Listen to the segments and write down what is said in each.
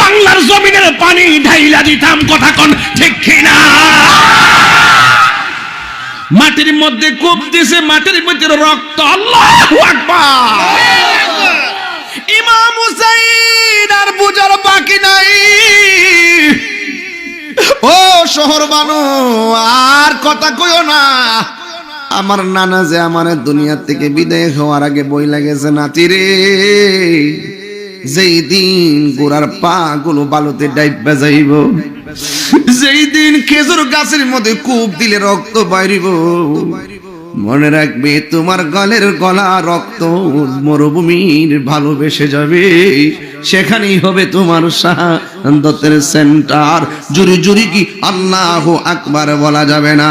বাংলার জমিনের পানি ঢাইলা দিতাম কথা কোন ঠিক কিনা? মাটির মধ্যে কূপ দিছে, মাটির ভিতরে রক্ত, আল্লাহ আকবার। ইমাম হুসাইন আর বুঝার বাকি নাই। ও শহর বানু, আর কথা কইও না। আমার নানা যে আমার দুনিয়া থেকে বিদায় হওয়ার আগে বই লাগেছে নাতি রে। যেই দিন গোড়ার পা গুলো বালুতে ডাইবা যাইব যেই দিন খেজুর গাছের মধ্যে কূপ দিলে রক্ত বাইরিব। মনে রাখবে, তোমার গলের গলা রক্ত মরুভূমির ভালোবেসে যাবে। সেখানেই হবে তোমার শাহাদতের সেন্টার জুরি জুরি কি আল্লাহ আকবার বলা যাবে না।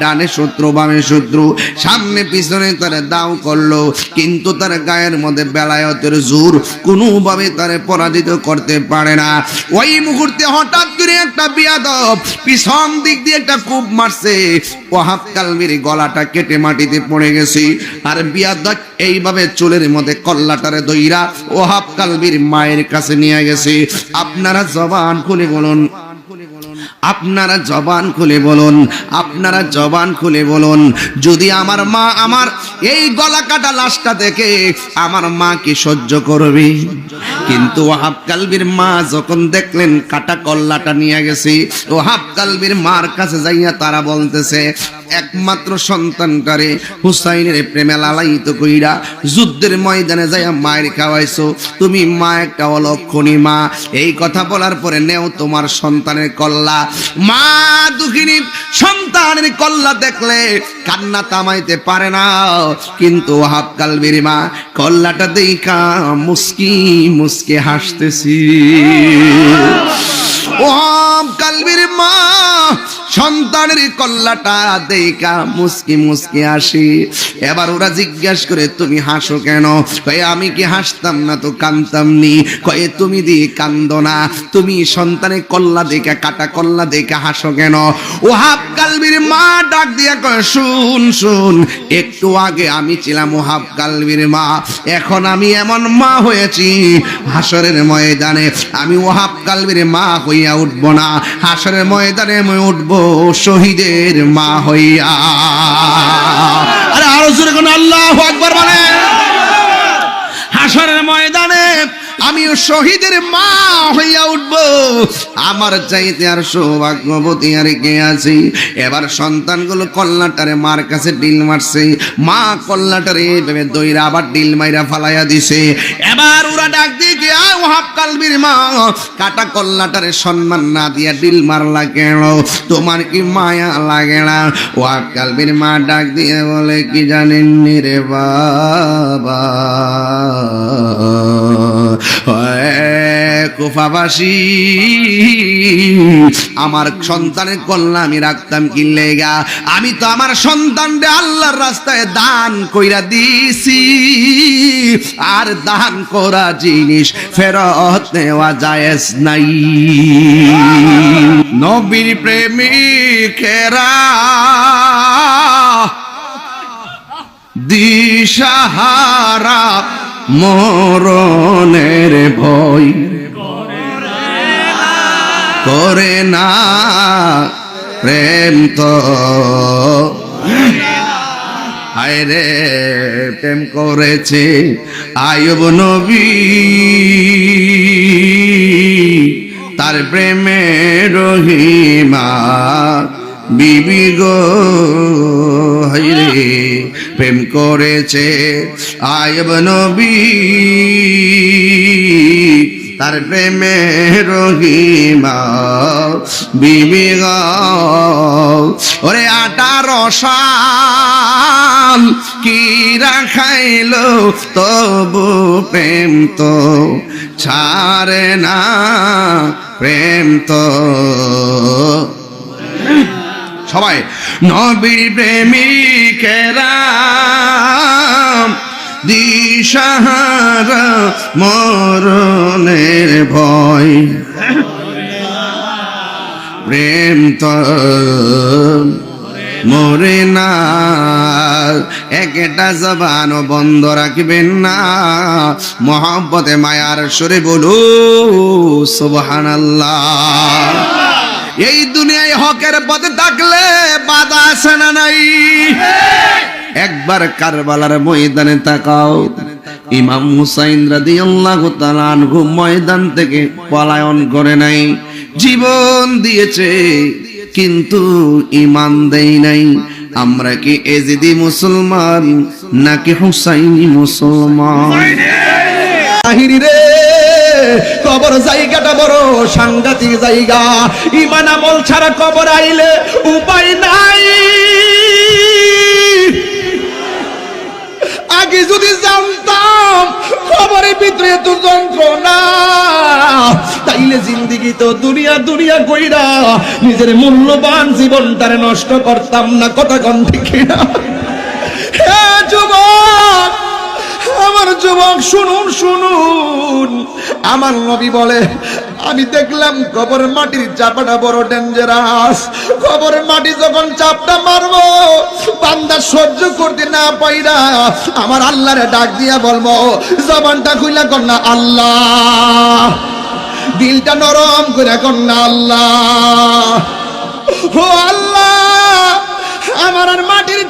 ডানে শত্রু, বামে শত্রু, সামনে, পিছনে তারা দাও করল। কিন্তু তার গায়ের মধ্যে বেলায়তের জোর কোনোভাবে তারে পরাজিত করতে পারে না। ওই মুহূর্তে হঠাৎ করে একটা বিয়াদব পিছন দিক দিয়ে একটা কূপ মারছে। ওহাব কালবির গলাটা কেটে মাটিতে পড়ে গেছে। আর বিয়াদব এইভাবে চুলের মধ্যে কল্লাটারে দইরা ওহাব কালবির মায়ের কাছে নিয়ে গেছে। আপনারা জবান খুলে বলুন। আপনারা জবান খুলে বলুন, আপনারা জবান খুলে বলুন, যদি আমার মা আমার এই গলা কাটা লাশটা দেখে আমার মা কি সহ্য করবে। কিন্তু ওহাব কালবির মা যখন দেখলেন কাটা কল্লাটা নিয়ে গেছি, ওহাব কালবির মার কাছে যাইয়া তারা বলতেছে একমাত্র সন্তানটারে হুসাইনের প্রেমে লালায়িত কইরা যুদ্ধের ময়দানে যাইয়া মায়ের খাওয়াইছো। তুমি মা একটা অলক্ষণী মা। এই কথা বলার পরে নেও তোমার সন্তানের কল্লা। মা দুঃখিনী, সন্তানের কল্লা দেখলে কান্না থামাইতে পারে না। কিন্তু হাফ কালবির মা, কল্লাটা দেখা মুস্কি মুস্কি হাসতেছি। ও কালবির মা সন্তানের কল্লাটা দেখা মুসকি মুসকি আসি এবার ওরা জিজ্ঞাসা করে, তুমি হাসো কেন? কয়ে, আমি কি হাসতাম না তো কানতাম নি কয়ে, তুমি দিয়ে কান্দ না। তুমি সন্তানের কল্লা দেখা কাটা কল্লা দেখা হাসো কেন? ও হাফ কালবির মা ডাক দিয়া কয়, শুন শুন, একটু আগে আমি ছিলাম ও হাফ কালবির মা। এখন আমি এমন মা হয়েছি হাসরের ময়দানে। আমি ওহাব কালবির মা হইয়া উঠব না। হাসরের ময়দানে আমি উঠব শহীদের মা হইয়া। আরে আরও জোরে কোন আল্লাহ আকবার মানে হাসরের ময়দানে আমিও শহীদের মা হইয়া উঠব। আমার চাইতে আর সৌভাগ্যবতী আর কে আছি? এবার সন্তানগুলো কল্লাটারে মার কাছে ডিল মারছে। মা কল্লাটারে ভেবে দইরা আবার ডিল মাইরা ফালাইয়া দিছে। এবার ওরা ডাক দিয়ে কি, আয় ওহাব কালবির মা, কাটা কল্লাটারে সম্মান না দিয়া ডিল মারলা কেন? তোমার কি মায়া লাগে না? ওহাব কালবির মা ডাক দিয়ে বলে, কি জানেন রে বাবা? আমার সন্তানের কল্যাণ রাখতাম কি লেগা? আমি তো আমার সন্তানরে আল্লাহর রাস্তায় দান কইরা দিছি, আর দান করা জিনিস ফেরত নেওয়া জায়েজ নাই। নবীর প্রেমিকেরা দিশাহারা মরণের ভয়। করে না প্রেম তো। আয়রে প্রেম করেছে আয়ব নবী। তার প্রেমে রহিমা বিবি গো। হাইরে প্রেম করেছে আয়ব নবী। তার প্রেমে রহিমা, বিবি ওরে আঠারো সাল কি রাখাইল তবু প্রেম তো? ছাড়ে না প্রেম তো। সবাই নবীর প্রেমিকেরা দিশাহারা মরণের ভয়। প্রেম মরে না। একটা জবান বন্ধ রাখবেন না। মহব্বতে, মায়ার সরে বলু, সুবহানাল্লাহ। এই দুনিয়ায় হকের পথে থাকলে বাধা আসে না নাই? একবার কারবালার ময়দানে তাকাও। ইমাম হুসাইন রাদিয়াল্লাহু তাআলা আনহু ময়দান থেকে পলায়ন করে নাই, জীবন দিয়েছে, কিন্তু ইমান দেই নাই। আমরা কি এজিদি মুসলমান নাকি হুসাইনি মুসলমান? রে, কবর জায়গাটা বড় সাংঘাতিক জায়গা। ইমান আমল ছাড়া কবর আইলে উপায় নাই। আগে যদি জানতাম, খবরের ভিতরে তো যন্ত্রণা। তাইলে জিন্দিগি তো দুনিয়া দুনিয়া কইরা নিজের মূল্যবান জীবনটারে নষ্ট করতাম না, কথা গন্ধ কিনা? হে যুবক আমার যুবক, শুনুন শুনুন। আমার নবী বলে, আমি দেখলাম কবর মাটির চাপাটা বড় ডেঞ্জারাস কবর মাটি যখন চাপটা মারবো, বান্দা সহ্য করতে না পাইরা আমার আল্লাহরে ডাক দিয়া বলব, জবানটা খুইলা কন্যা আল্লাহ। দিলটা নরম করে কন্যা আল্লাহ। ও আল্লাহ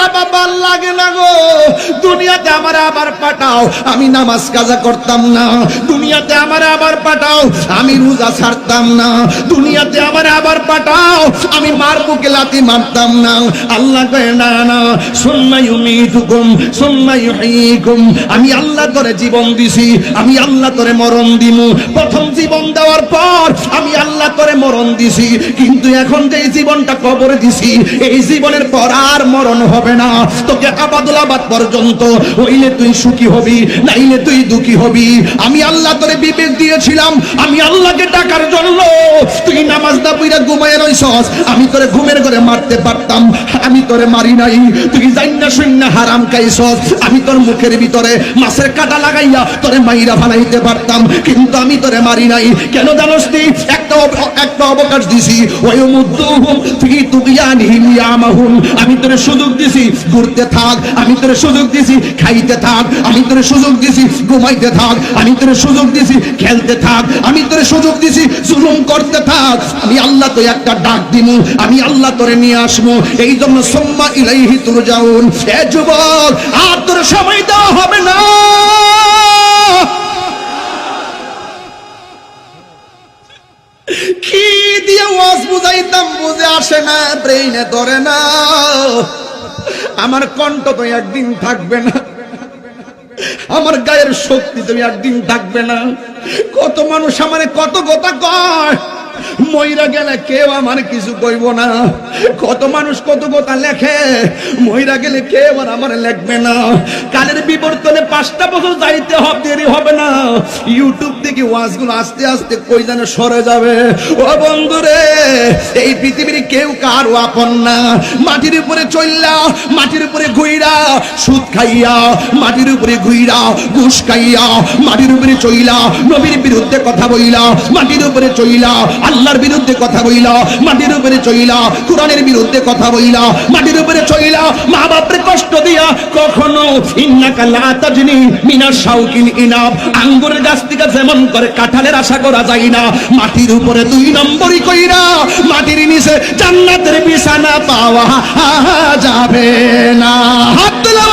চাপা ভালো লাগে না গো। দুনিয়াতে আমার আবার পাঠাও। আমি নামাজ কাজা করতাম না। দুনিয়াতে আমার আবার পাঠাও। আমি রোজা ছাড়তাম না। দুনিয়াতে আমার আবার পাঠাও। আমি মার বুকে লাতি মারতাম না। আল্লাহ কয়, না না সুন্নাই সুন্নাই আমি আল্লাহ তোরে জীবন দিছি। আমি আল্লাহ তোরে মরণ দিমু। প্রথম জীবন দেওয়ার পর আমি আল্লাহ তোরে মরণ দিছি। কিন্তু এখন যে জীবনটা কবরে দিছি, এই জীবনের পর আর মরণ হবে না। তোকে আবাদুল আবাদ পর্যন্ত হইলে তুই সুখী হবি, নাইলে তুই দুঃখী হবি। আমি আল্লাহ তোরে বিবেক দিয়েছিলাম, আমি আল্লাহকে ডাকার জন্য। তুই নামাজ না পুইরা ঘুমায় রইছস, আমি তোরে ঘুমের ঘরে মারতে পারতাম, আমি তোরে মারি নাই। তুই জান্না শূন্য হারাম খাইছস, আমি তোর মুখের ভিতরে মাছের কাটা লাগাইয়া তোরে মাইরা ফালাইতে পারতাম, কিন্তু আমি তোরে মারি নাই। কেন জানোস তুই একটা একটা অবকাশ দিছি। ওয়ুমুদ্দুহুম ফি তুগয়ানিহিম ইয়ামাহুন। আমি তোরে সুযোগ দিছি ঘুরতে থাক, আমি তোরে সুযোগ দিছি, খাইতে থাক, আমি তোরে সুযোগ দিছি, ঘুমাইতে থাক, আমি তোরে সুযোগ দিছি, খেলতে থাক, আমি তোরে সুযোগ দিছি, জুলুম করতে থাক। আমি আল্লাহ তো একটা ডাক দিমু, আমি আল্লাহ তোরে নিয়ে আসব এই জন্য সোম্মা ইলাইহি তুরজাউন। এ যুবক, আর তোর সময় দেওয়া হবে না। কি দিয়ে ওয়াজ বুঝাইতাম, বুঝে আসে না, ব্রেইনে ধরে না। আমার কণ্ঠ তো একদিন থাকবে না। আমার গায়ের শক্তি তুমি একদিন থাকবে না। কত মানুষ আমার কত কথা কয়। মইরা গেলে কেউ আমার কিছু কইব না। কত মানুষ কত কথা লেখে, মইরা গেলে কেউ আর আমার লেখবে না। কালের বিবর্তনে পাঁচটা বছর যাইতে হবে, দেরি হবে না। ইউটিউব থেকে ওয়াজগুলো আস্তে আস্তে কই যেন সরে যাবে। ও বন্ধুরে, এই পৃথিবীর কেউ কারও আপন না। মাটির উপরে চললা মাটির উপরে ঘুইরা, সুদ খাইয়া, মাটির উপরে ঘুইরা, ঘুষ খাইয়া, মাটির উপরে চইলা, নবীর বিরুদ্ধে কথা বইলা, মাটির উপরে চইলা আল্লাহর বিরুদ্ধে কথা বইলা, মাটির উপরে চইলা, কোরআনের বিরুদ্ধে কথা বইলা, মাটির উপরে চইলা মা বাপরে কষ্ট দিয়া কখনো ইন্নাকা লা তাজনি মিনা শাউকিন ইনাব, আঙ্গুরের গাছ থেকে যেমন করে কাঁঠালের আশা করা যায় না, মাটির উপরে দুই নম্বরই কইরা, মাটির নিচে জান্নাতের বিছানা পাওয়া যাবে না। হাত তোলা